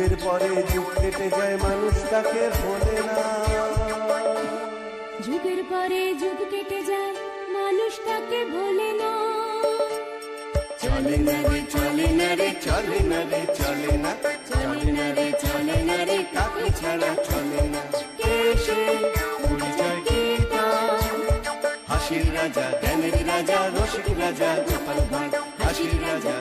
যুগের পরে যুগ কেটে যায় মানুষ তাকে ভোলে না। যুগের পরে যুগ কেটে যায় মানুষ তাকে ভোলে না। চলে না রে চলে না রে চলে না রে চলে না। চলে না রে চলে না রে কাকে ছাড়া চলে না? কে সে পরিচয় কি হাসির রাজা জ্ঞানের রাজা রসিক রাজা গোপাল ভাঁড়। হাসির রাজা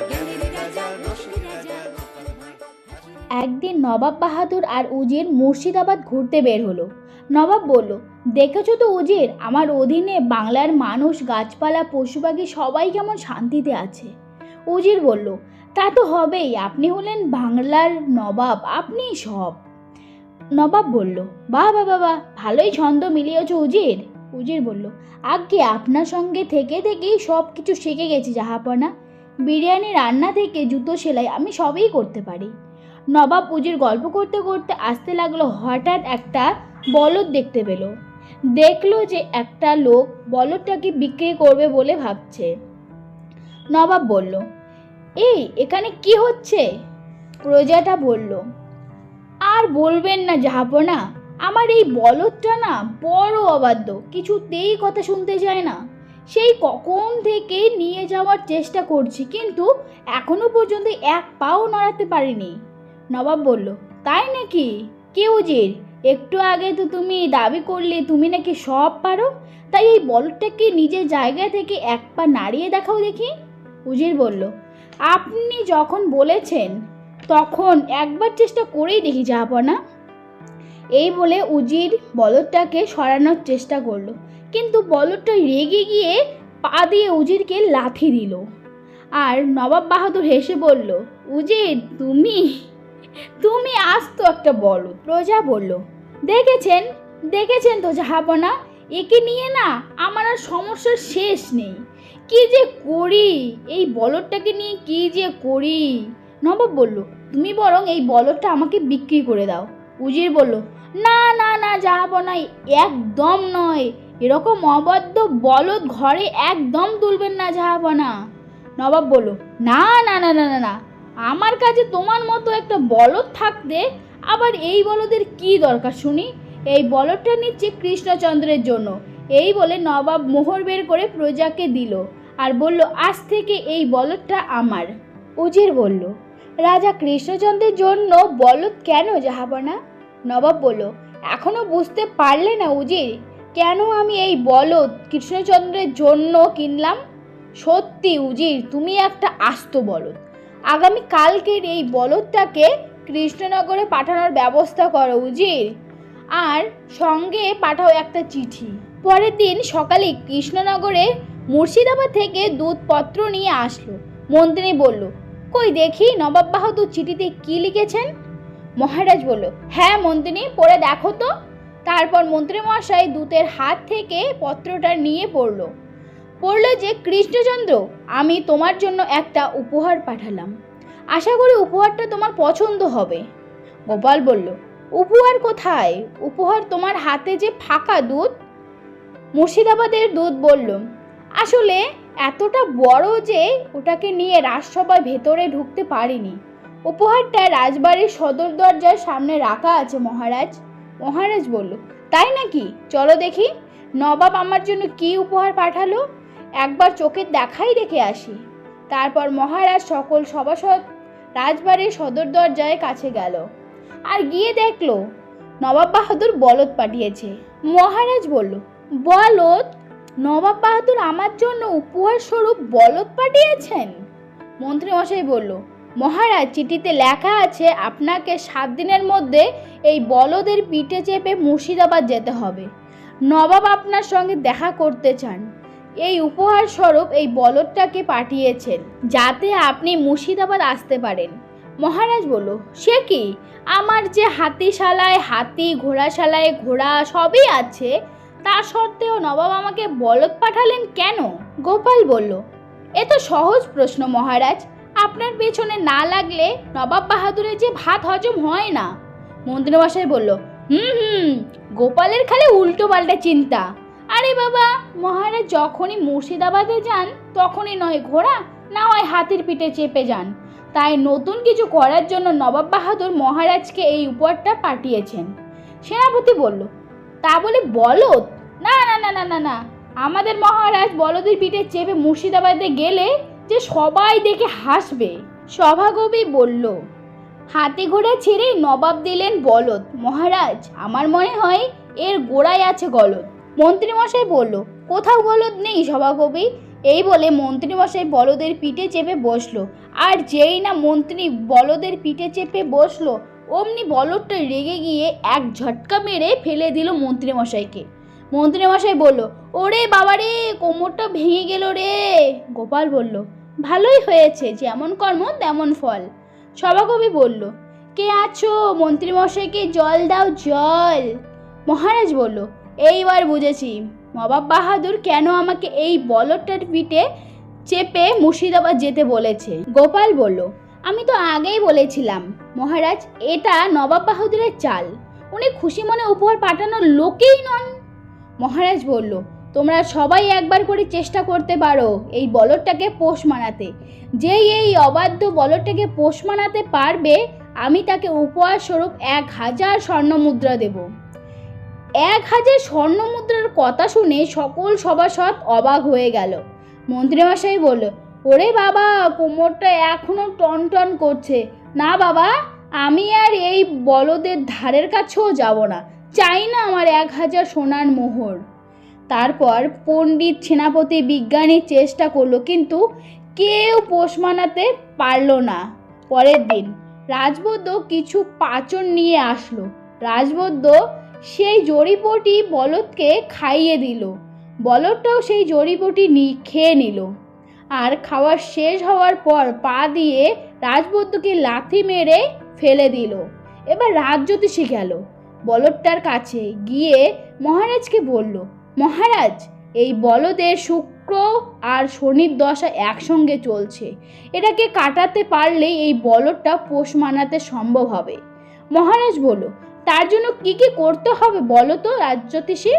একদিন নবাব বাহাদুর আর উজির মুর্শিদাবাদ ঘুরতে বের হলো। নবাব বলল, দেখেছ তো উজির, আমার অধীনে বাংলার মানুষ, গাছপালা পশু পাখি সবাই কেমন শান্তিতে আছে? উজির বলল, তা তো হবেই, আপনি হলেন বাংলার নবাব, আপনি সব। নবাব বলল, বাহ বাবা ভালোই ছন্দ মিলিয়েছ উজির। উজির বলল আগে আপনার সঙ্গে থেকে থেকেই সব কিছু শিখে গেছি, জাহাপনা। বিরিয়ানি, রান্না থেকে জুতো সেলাই আমি সবই করতে পারি। নবাব উজির গল্প করতে করতে আসতে লাগল হঠাৎ একটা বলদ দেখতে পেল। দেখল যে একটা লোক বলদটাকে বিক্রি করবে বলে ভাবছে। নবাব বলল, এই, এখানে কি হচ্ছে? প্রজাটা বলল, আর বলবেন না জাহাপনা, আমার এই বলদটা না বড় অবাধ্য, কিছুতেই কথা শুনতে চায় না। সেই কখন থেকে নিয়ে যাওয়ার চেষ্টা করছি, কিন্তু এখনও পর্যন্ত এক পাও নড়াতে পারিনি। নবাব বলল, তাই নাকি? কে উজির? একটু আগে তো তুমি দাবি করলে তুমি নাকি সব পারো? তাই এই বলদটাকে নিজের জায়গা থেকে এক পা নাড়িয়ে দেখাও দেখি। উজির বলল, আপনি যখন বলেছেন, তখন একবার চেষ্টা করেই দেখি না? এই বলে উজির বলদটাকে সরানোর চেষ্টা করল, কিন্তু বলদটা রেগে গিয়ে পা দিয়ে উজিরকে লাথি দিল। আর নবাব বাহাদুর হেসে বলল, উজির, তুমি তুমি আস্ত একটা বলো প্রজা বলল। দেখেছেন দেখেছেন তো জাহাপনা, একে নিয়ে না আমার আর সমস্যার শেষ নেই। কি যে করি? এই বলদটাকে নিয়ে কি যে করি? নবাব বলল, তুমি বরং এই বলদটা আমাকে বিক্রি করে দাও। উজির বলল, না না না জাহাপনা একদম নয়। এরকম অবাধ্য বলদ ঘরে একদম তুলবেন না জাহাপনা। নবাব বলল, না না না না না না আমার কাছে তোমার মতো একটা বলদ থাকতে আবার এই বলদের কি দরকার শুনি? এই বলদটা নিচ্ছে কৃষ্ণচন্দ্রের জন্য। এই বলে নবাব মোহর বের করে প্রজাকে দিল আর বলল, আজ থেকে এই বলদটা আমার। উজির বলল, রাজা কৃষ্ণচন্দ্রের জন্য বলদ কেন, জাহাবনা? নবাব বলল, এখনও বুঝতে পারলে না উজির, কেন আমি এই বলদ কৃষ্ণচন্দ্রের জন্য কিনলাম? সত্যি উজির, তুমি একটা আস্ত বলদ। আগামী কালকের এই বলদটাকে কৃষ্ণনগরে পাঠানোর ব্যবস্থা করো উজির। আর সঙ্গে পাঠাও একটা চিঠি। পরের দিন সকালে কৃষ্ণনগরে মুর্শিদাবাদ থেকে দুধপত্র নিয়ে আসলো। মন্ত্রী বলল, কই দেখি নবাব বাহাদুর চিঠিতে কি লিখেছেন? মহারাজ বলল হ্যাঁ মন্ত্রী পড়ে দেখো তো। তারপর মন্ত্রী মশাই দূতের হাত থেকে পত্রটা নিয়ে পড়ল। পড়ল যে কৃষ্ণচন্দ্র, আমি তোমার জন্য একটা উপহার পাঠালাম। আশা করি উপহারটা তোমার পছন্দ হবে। গোপাল বলল, উপহার কোথায়? উপহার তোমার হাতে যে ফাঁকা দুধ? মুর্শিদাবাদের দুধ বলল, আসলে এতটা বড় যে ওটাকে নিয়ে রাজসভায় ভেতরে ঢুকতে পারিনি। উপহারটা রাজবাড়ির সদর দরজার সামনে রাখা আছে, মহারাজ। মহারাজ বলল, তাই নাকি? চলো দেখি। নবাব আমার জন্য কি উপহার পাঠালো? একবার চোখের দেখাই দেখে আসি। তারপর মহারাজ সকল সভাসদ রাজবাড়ির সদর দরজায় কাছে গেল। আর গিয়ে দেখল, নবাব বাহাদুর বলদ পাঠিয়েছে। মহারাজ বলল, বলদ, নবাব বাহাদুর আমার জন্য উপহার স্বরূপ বলদ পাঠিয়েছেন? মন্ত্রী মশাই বলল, মহারাজ, চিঠিতে লেখা আছে, আপনাকে সাত দিনের মধ্যে এই বলদের পিঠে চেপে মুর্শিদাবাদ যেতে হবে। নবাব আপনার সঙ্গে দেখা করতে চান। এই উপহার স্বরূপ এই বলদটাকে পাঠিয়েছেন, যাতে আপনি মুর্শিদাবাদ আসতে পারেন। মহারাজ বলল, সে কি? আমার যে হাতিশালায়, হাতি ঘোড়াশালায় ঘোড়া সবই আছে, তা সত্ত্বেও নবাব আমাকে বলদ পাঠালেন কেন? গোপাল বলল, এ তো সহজ প্রশ্ন মহারাজ। আপনার পেছনে না লাগলে নবাব বাহাদুরের যে ভাত হজম হয় না। মন্ত্রীমশাই বলল, হুম হুম, গোপালের খালি উল্টো পাল্টা চিন্তা। আরে বাবা, মহারাজ যখনই মুর্শিদাবাদে যান, তখনই নয় ঘোড়া, না হয় হাতির পিঠে চেপে যান। তাই নতুন কিছু করার জন্য নবাব বাহাদুর মহারাজকে এই উপহারটা পাঠিয়েছেন। সেনাপতি বলল, তা বলে বলদ? না না না না না না। আমাদের মহারাজ বলদের পিঠে চেপে মুর্শিদাবাদে গেলে যে সবাই দেখে হাসবে। সভাকবি বলল, হাতে ঘোড়া ছেড়ে নবাব দিলেন বলদ। মহারাজ, আমার মনে হয় এর গোড়ায় আছে গলদ। মন্ত্রীমশাই বলল, কোথাও বলদ নেই সভাকবি? এই বলে মন্ত্রীমশাই বলদের পিঠে চেপে বসল। আর যেই না মন্ত্রী বলদের পিঠে চেপে বসল, অমনি বলদটা রেগে গিয়ে এক ঝটকা মেরে ফেলে দিল মন্ত্রীমশাইকে। মন্ত্রীমশাই বলল, ওরে বাবা রে, কোমরটা ভেঙে গেল রে। গোপাল বলল, ভালোই হয়েছে, যেমন কর্ম তেমন ফল। সভাকবি বলল, কে আছো মন্ত্রীমশাইকে জল দাও জল? মহারাজ বলল এইবার বুঝেছি। নবাব বাহাদুর কেন আমাকে এই বলদটার পিঠে চেপে মুর্শিদাবাদ যেতে বলেছে? গোপাল বলল, আমি তো আগেই বলেছিলাম, মহারাজ, এটা নবাব বাহাদুরের চাল। উনি খুশি মনে উপহার পাঠানোর লোকেই নন। মহারাজ বলল, তোমরা সবাই একবার করে চেষ্টা করতে পারো এই বলদটাকে পোষ মানাতে। যেই এই অবাধ্য বলদটাকে পোষ মানাতে পারবে, আমি তাকে উপহার স্বরূপ এক হাজার স্বর্ণ মুদ্রা দেব। এক হাজার স্বর্ণ মুদ্রার কথা শুনে সকল সভাসদ অবাক হয়ে গেল। মন্ত্রীমশাই বলল, ওরে বাবা, কোমরটা এখনও টন টন করছে। না বাবা, আমি আর এই বলদের ধারের কাছেও যাব না। চাই না আমার এক হাজার সোনার মোহর। তারপর পণ্ডিত সেনাপতি বিজ্ঞানী চেষ্টা করল, কিন্তু কেউ পোষ মানাতে পারল না। পরের দিন রাজবৈদ্য কিছু পাচন নিয়ে আসলো। রাজবৈদ্য সেই জড়িবটি বলদকে খাইয়ে দিল। বলদটাও সেই জড়িবটি নি, খেয়ে নিল। আর খাওয়া শেষ হওয়ার পর পা দিয়ে রাজবৈদ্যকে লাথি মেরে ফেলে দিল। এবার রাজজ্যোতিষী গেল। বলদটার কাছে গিয়ে মহারাজকে বলল, মহারাজ, এই বলদের শুক্র আর শনির দশা একসঙ্গে চলছে। এটাকে কাটাতে পারলেই এই বলদটা পোষ মানাতে সম্ভব হবে। মহারাজ বলল তার জন্য কি কি করতে হবে বলো তো, রাজজ্যোতিষী?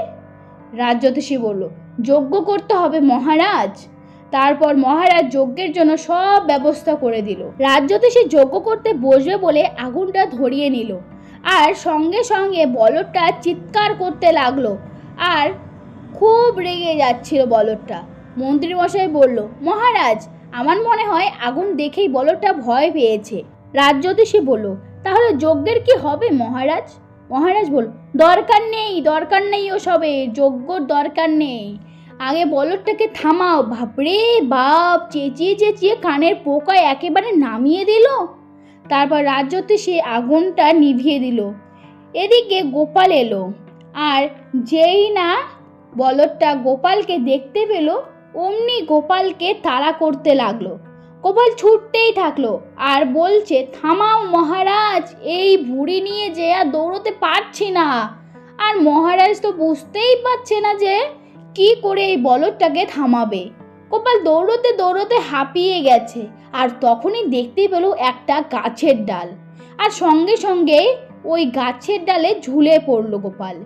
রাজজ্যোতিষী বলল, যজ্ঞ করতে হবে মহারাজ। তারপর মহারাজ যজ্ঞের জন্য সব ব্যবস্থা করে দিল। রাজজ্যোতিষী যজ্ঞ করতে বসবে বলে আগুনটা ধরিয়ে নিল। আর সঙ্গে সঙ্গে বলদটা চিৎকার করতে লাগল। আর খুব রেগে যাচ্ছিল বলদটা। মন্ত্রীমশাই বলল, মহারাজ, আমার মনে হয় আগুন দেখেই বলদটা ভয় পেয়েছে। রাজজ্যোতিষী বলল তাহলে যজ্ঞের কি হবে মহারাজ? মহারাজ বল দরকার নেই দরকার নেই ও সবে যজ্ঞর দরকার নেই। আগে বলরটাকে থামাও, বাপরে বাপ, চেঁচিয়ে চেঁচিয়ে কানের পোকায় একেবারে নামিয়ে দিল। তারপর রাজ্যতে সে আগুনটা নিভিয়ে দিল। এদিকে গোপাল এলো, আর যেই না বলদটা গোপালকে দেখতে পেল, অমনি গোপালকে তাড়া করতে লাগল। গোপাল ছুটতেই থাকল আর বলছে, থামাও মহারাজ, এই ভুড়ি নিয়ে যে আর দৌড়তে পারছি না। আর মহারাজ তো বুঝতেই পারছে না যে কি করে এই বলদটাকে থামাবে। গোপাল দৌড়তে দৌড়তে হাঁপিয়ে গেছে আর তখনই দেখতে পেল একটা গাছের ডাল। আর সঙ্গে সঙ্গে ওই গাছের ডালে ঝুলে পড়ল গোপাল।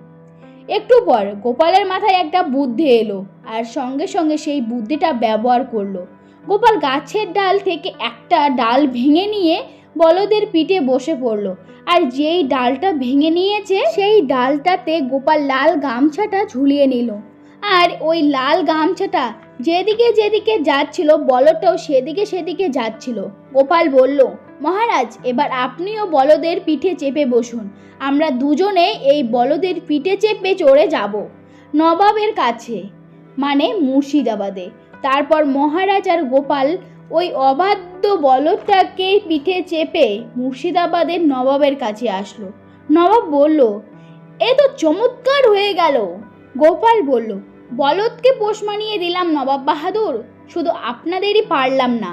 একটু পর গোপালের মাথায় একটা বুদ্ধি এলো আর সঙ্গে সঙ্গে সেই বুদ্ধিটা ব্যবহার করল। গোপাল গাছের ডাল থেকে একটা ডাল ভেঙে নিয়ে বলদের পিঠে বসে পড়ল। আর যেই ডালটা ভেঙে নিয়েছে, সেই ডালটাতে গোপাল লাল গামছাটা ঝুলিয়ে নিল। আর ওই লাল গামছাটা যেদিকে যেদিকে যাচ্ছিল, বলদটাও সেদিকে সেদিকে যাচ্ছিল। গোপাল বলল, মহারাজ, এবার আপনিও বলদের পিঠে চেপে বসুন। আমরা দুজনে এই বলদের পিঠে চেপে চড়ে যাব নবাবের কাছে। মানে মুর্শিদাবাদে। তারপর মহারাজ আর গোপাল ওই অবাধ্য বলদটাকে পিঠে চেপে মুর্শিদাবাদের নবাবের কাছে আসলো। নবাব বলল, এ তো চমৎকার হয়ে গেল। গোপাল বলল, বলদকে পোষ মানিয়ে দিলাম নবাব বাহাদুর, শুধু আপনাদেরই পারলাম না।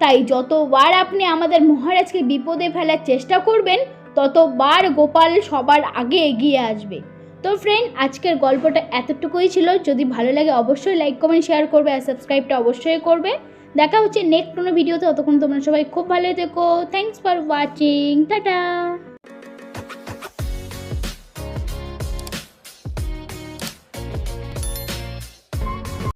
তাই যতবার আপনি আমাদের মহারাজকে বিপদে ফেলার চেষ্টা করবেন, ততবার গোপাল সবার আগে এগিয়ে আসবে। তো ফ্রেন্ড আজকের গল্পটা এতটুকুই ছিল। যদি ভালো লাগে অবশ্যই লাইক কমেন্ট শেয়ার করবে আর সাবস্ক্রাইবটা অবশ্যই করবে। দেখা হচ্ছে নেক্সট কোনো ভিডিওতে ততক্ষণ তোমরা সবাই খুব ভালো থেকো। Thanks for watching tata.